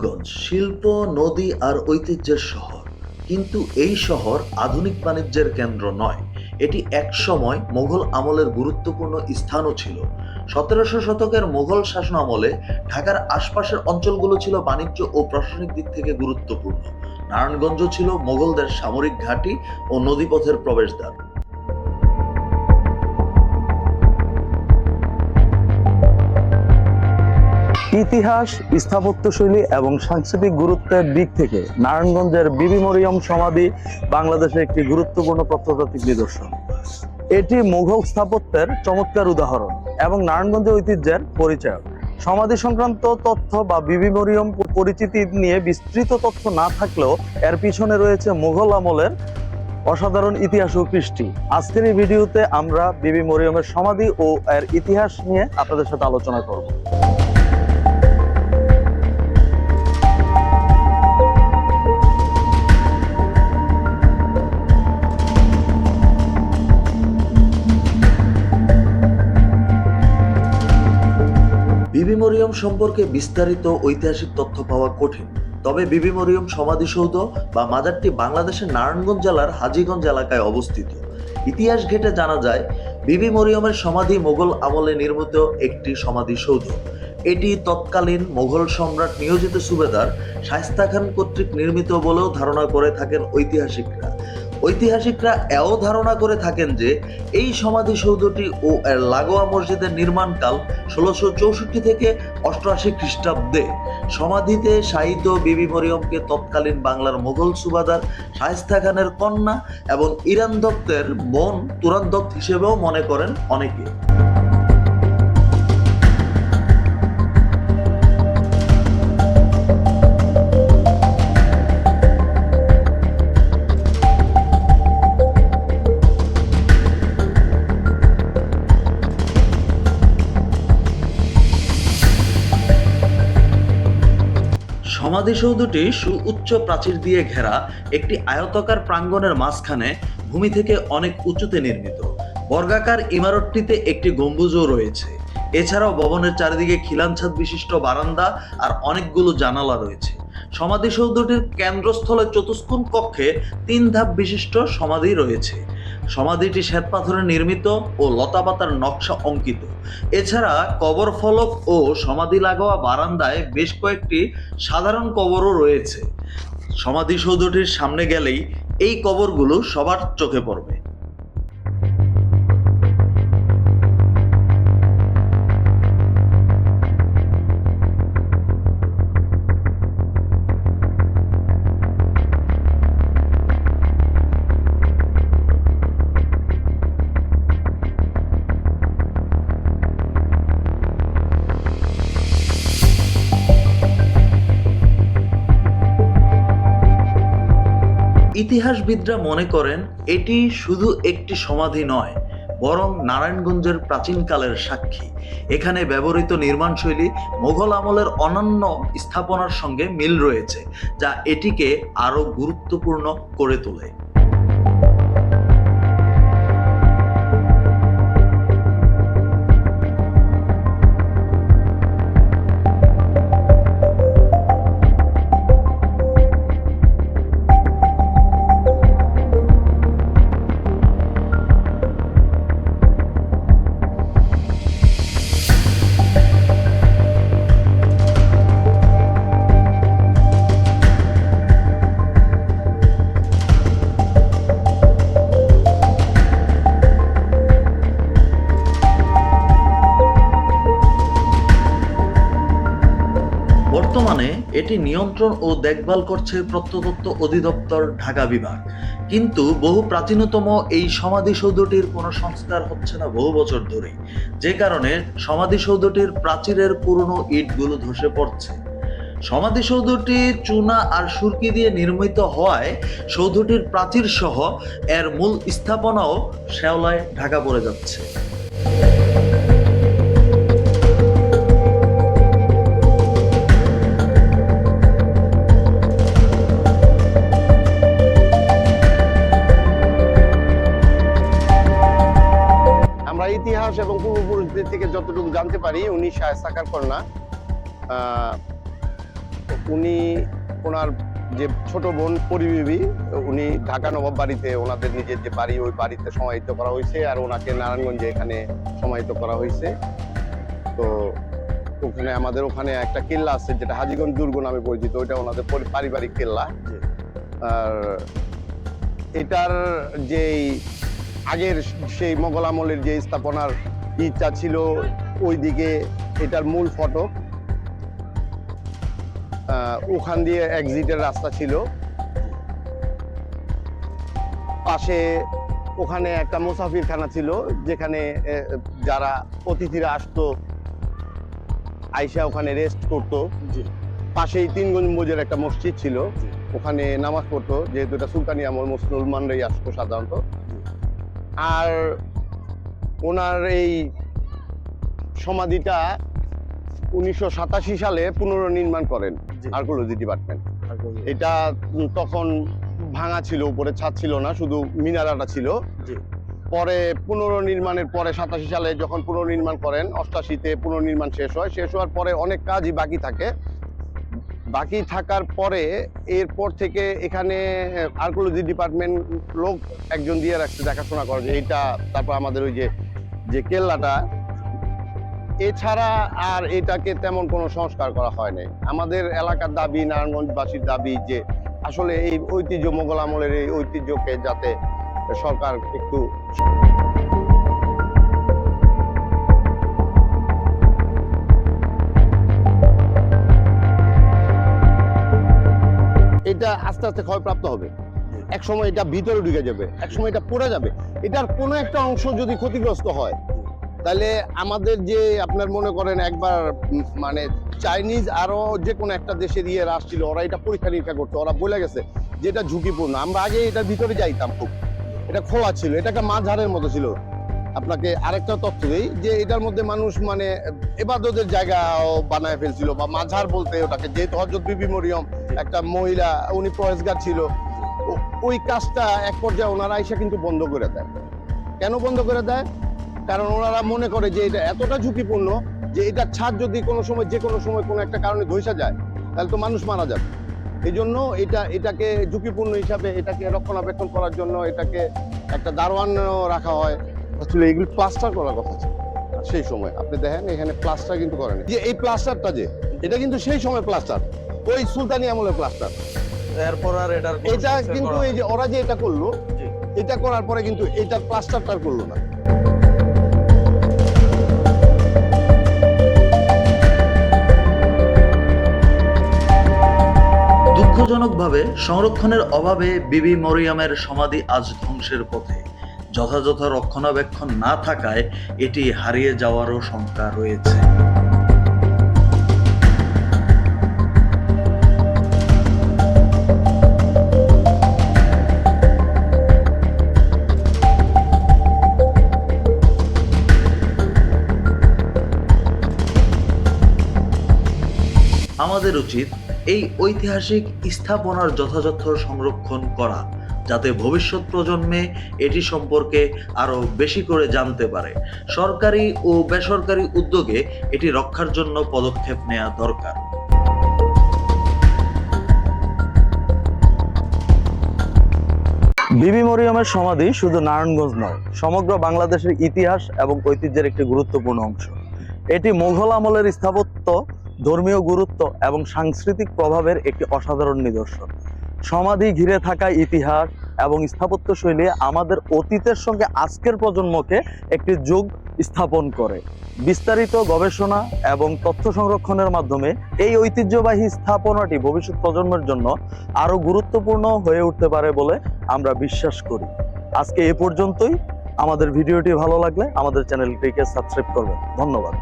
নারায়ণগঞ্জ শিল্প, নদী আর ঐতিহ্যের শহর। কিন্তু এই শহর আধুনিক বাণিজ্যের কেন্দ্র নয়। এটি একসময় মোগল আমলের গুরুত্বপূর্ণ স্থানও ছিল। সতেরোশো শতকের মোগল শাসন আমলে ঢাকার আশপাশের অঞ্চলগুলো ছিল বাণিজ্য ও প্রশাসনিক দিক থেকে গুরুত্বপূর্ণ। নারায়ণগঞ্জ ছিল মোগলদের সামরিক ঘাঁটি ও নদীপথের প্রবেশদ্বার। ইতিহাস স্থাপত্যশৈলী এবং সাংস্কৃতিক গুরুত্বের দিক থেকে নারায়ণগঞ্জের বিবি মরিয়ম সমাধি বাংলাদেশের একটি গুরুত্বপূর্ণ প্রত্নতাত্ত্বিক নিদর্শন। এটি মুঘল স্থাপত্যের চমৎকার উদাহরণ এবং নারায়ণগঞ্জের ঐতিহ্যের পরিচয় সমাধি সংক্রান্ত তথ্য বা বিবি মরিয়ম পরিচিতি নিয়ে বিস্তৃত তথ্য না থাকলেও এর পিছনে রয়েছে মুঘল আমলের অসাধারণ ইতিহাস ও কৃষ্টি। আজকের এই ভিডিওতে আমরা বিবি মরিয়মের সমাধি ও এর ইতিহাস নিয়ে আপনাদের সাথে আলোচনা করব। সম্পর্কে বিস্তারিত ঐতিহাসিক তথ্য পাওয়া কঠিন। তবে বিবি মরিয়ম সমাধিসৌধ বা মাজারটি বাংলাদেশের নারায়ণগঞ্জ জেলার হাজীগঞ্জ এলাকায় অবস্থিত। ইতিহাস ঘেটে জানা যায়, বিবি মরিয়মের সমাধি মোগল আমলে নির্মিত একটি সমাধিসৌধ। এটি তৎকালীন মোগল সম্রাট নিয়োজিত সুবেদার শায়স্তা খান কর্তৃক নির্মিত বলেও ধারণা করে থাকেন ঐতিহাসিকরা। ঐতিহাসিকরা এও ধারণা করে থাকেন যে এই সমাধিসৌধটি ও এর লাগোয়া মসজিদের নির্মাণকাল ষোলোশো চৌষট্টি থেকে অষ্টআশি খ্রিস্টাব্দে। সমাধিতে শাহিদ বিবি মরিয়মকে তৎকালীন বাংলার মোগল সুবাদার শায়েস্তা খানের কন্যা এবং ইরান দত্তের বোন তুরান হিসেবেও মনে করেন অনেকে। সমাধিসৌধটি সুউচ্চ প্রাচীর দিয়ে ঘেরা একটি আয়তাকার প্রাঙ্গণের মাঝখানে ভূমি থেকে অনেক উঁচুতে নির্মিত। বর্গাকার ইমারতটিতে একটি গম্বুজও রয়েছে। এছাড়াও ভবনের চারিদিকে খিলানছাদ বিশিষ্ট বারান্দা আর অনেকগুলো জানালা রয়েছে। সমাধিসৌধটির কেন্দ্রস্থলে চতুষ্কোণ কক্ষে তিন ধাপ বিশিষ্ট সমাধি রয়েছে। সমাধিটি শ্বেতপাথরে নির্মিত ও লতাপাতার নকশা অঙ্কিত। এছাড়া কবর ফলক ও সমাধি লাগোয়া বারান্দায় বেশ কয়েকটি সাধারণ কবরও রয়েছে। সমাধিসৌধটির সামনে গেলেই এই কবরগুলো সবার চোখে পড়বে। ইতিহাসবিদরা মনে করেন, এটি শুধু একটি সমাধি নয়, বরং নারায়ণগঞ্জের প্রাচীনকালের সাক্ষী। এখানে ব্যবহৃত নির্মাণশৈলী মোঘল আমলের অনন্য স্থাপনার সঙ্গে মিল রয়েছে, যা এটিকে আরও গুরুত্বপূর্ণ করে তোলে। এটি নিয়ন্ত্রণ ও দেখভাল করছে প্রত্নতত্ত্ব অধিদপ্তর, ঢাকা বিভাগ। কিন্তু বহু প্রাচীনতম এই সমাধিসৌধটির কোনো সংস্কার হচ্ছে না বহু বছর ধরে যে কারণে সমাধিসৌধটির প্রাচীরের পুরনো ইটগুলো ধসে পড়ছে। সমাধিসৌধটি চুনা আর সুরকি দিয়ে নির্মিত হওয়ায় সৌধটির প্রাচীর সহ এর মূল স্থাপনাও শ্যাওলায় ঢাকা পড়ে যাচ্ছে। জানতে পারি উনি শায়স্তাকার কন্যা। উনি ওনার যে ছোট বোন পরিবিবি উনি ঢাকা নবাব বাড়িতে ওনাদের নিজের যে বাড়ি ওই বাড়িতে সমাহিত করা হয়েছে আর ওনাকে নারায়ণগঞ্জে এখানে সমাহিত করা হয়েছে। তো ওখানে আমাদের ওখানে একটা কেল্লা আছে যেটা হাজিগঞ্জ দুর্গ নামে পরিচিত ওইটা ওনাদের পারিবারিক কেল্লা। আর এটার যেই আগের সেই মোগল আমলের যে স্থাপনার ইচ্ছা ছিল ওইদিকে এটার মূল ফটক। ওখান দিয়ে এক্সিটের রাস্তা ছিল। পাশে ওখানে একটা মুসাফিরখানা ছিল যেখানে যারা অতিথিরা আসতো আইসা ওখানে রেস্ট করতো। পাশেই তিন গম্বুজের একটা মসজিদ ছিল। ওখানে নামাজ পড়তো যেহেতু এটা সুলতানি আমল মুসলমানরাই আসতো সাধারণত। আর ওনার এই সমাধিটা উনিশশো সাতাশি সালে পুনর্নির্মাণ করেন আর্কোলজি ডিপার্টমেন্ট। এটা তখন ভাঙা ছিল উপরে ছাদ ছিল না শুধু মিনারাটা ছিল। পরে পুনর্নির্মাণের পরে সাতাশি সালে যখন পুনর্নির্মাণ করেন অষ্টাশিতে পুনর্নির্মাণ শেষ হয়। শেষ হওয়ার পরে অনেক কাজই বাকি থাকে। বাকি থাকার পরে এরপর থেকে এখানে আর্কোলজি ডিপার্টমেন্ট লোক একজন দিয়ে রাখছে দেখাশোনা করে যে এইটা তারপর আমাদের ওই যে যে কেল্লাটা এছাড়া আর এটাকে তেমন কোনো সংস্কার করা হয় নাই আমাদের এলাকার দাবি, নারায়ণগঞ্জবাসীর দাবি যে আসলে এই ঐতিহ্য, মোগল আমলের এই ঐতিহ্যকে যাতে সরকার একটু এটা আস্তে আস্তে ক্ষয়প্রাপ্ত হবে। এক সময় এটা ভিতরে ঢুকে যাবে এক সময় এটা পড়ে যাবে। এটার কোনো একটা অংশ যদি ক্ষতিগ্রস্ত হয় তাহলে আমাদের যে আপনার মনে করেন একবার মানে চাইনিজ আরও যে কোনো একটা দেশের ইয়ে আসছিল, ওরা এটা পরীক্ষা নিরীক্ষা করতো ওরা বলে গেছে যে এটা ঝুঁকিপূর্ণ। আমরা আগে এটার ভিতরে যাইতাম খুব। এটা খোলা ছিল, এটা একটা মাঝারের মতো ছিল। আপনাকে আরেকটা তথ্য দিই, যে এটার মধ্যে মানুষ মানে এবাদতের জায়গাও বানায় ফেলছিল, বা মাঝার বলতে ওটাকে, যেহেতু হজরত বিবি মরিয়ম একটা মহিলা, উনি প্রহেজগার ছিল ওই কাজটা এক পর্যায়ে ওনারা আইসা কিন্তু বন্ধ করে দেয়। কেন বন্ধ করে দেয়? কারণ ওনারা মনে করে যে এটা এতটা ঝুঁকিপূর্ণ যে এটা ছাদ যদি কোনো সময় যে কোনো সময় কোনো একটা কারণে ধৈসা যায় তাহলে তো মানুষ মারা যাবে। এই জন্য এটা এটাকে ঝুঁকিপূর্ণ হিসাবে এটাকে রক্ষণাবেক্ষণ করার জন্য এটাকে একটা দারোয়ান রাখা হয়। আসলে এগুলি প্লাস্টার করার কথা ছিল সেই সময়। আপনি দেখেন এখানে প্লাস্টার কিন্তু করেন যে এই প্লাস্টারটা যে এটা কিন্তু সেই সময় প্লাস্টার। ওই সুলতানি আমলের প্লাস্টার। এরপর আর এটা এটা কিন্তু এই যে ওরা যে এটা করল এটা করার পরে কিন্তু এটা প্লাস্টারটা করল না। দুঃখজনকভাবে সংরক্ষণের অভাবে বিবি মরিয়ামের সমাধি আজ ধ্বংসের পথে। যথাযথ রক্ষণাবেক্ষণ না থাকায় এটি হারিয়ে যাওয়ারও শঙ্কা রয়েছে। আমাদের উচিত এই ঐতিহাসিক স্থাপনার যথাযথ সংরক্ষণ করা, যাতে ভবিষ্যৎ প্রজন্মে এটি সম্পর্কে আরও বেশি করে জানতে পারে। সরকারি ও বেসরকারি উদ্যোগে এটি রক্ষার জন্য পদক্ষেপ নেওয়া দরকার। বিবি মরিয়মের সমাধি শুধু নারায়ণগঞ্জ নয়, সমগ্র বাংলাদেশের ইতিহাস এবং ঐতিহ্যের একটি গুরুত্বপূর্ণ অংশ। এটি মুঘল আমলের স্থাপত্য ধর্মীয় গুরুত্ব এবং সাংস্কৃতিক প্রভাবের একটি অসাধারণ নিদর্শন। সমাধি ঘিরে থাকা ইতিহাস এবং স্থাপত্য শৈলী আমাদের অতীতের সঙ্গে আজকের প্রজন্মকে একটি যুগ স্থাপন করে। বিস্তারিত গবেষণা এবং তথ্য সংরক্ষণের মাধ্যমে এই ঐতিহ্যবাহী স্থাপনাটি ভবিষ্যৎ প্রজন্মের জন্য আরও গুরুত্বপূর্ণ হয়ে উঠতে পারে বলে আমরা বিশ্বাস করি। আজকে এ পর্যন্তই। আমাদের ভিডিওটি ভালো লাগলে আমাদের চ্যানেলটিকে সাবস্ক্রাইব করবেন। ধন্যবাদ।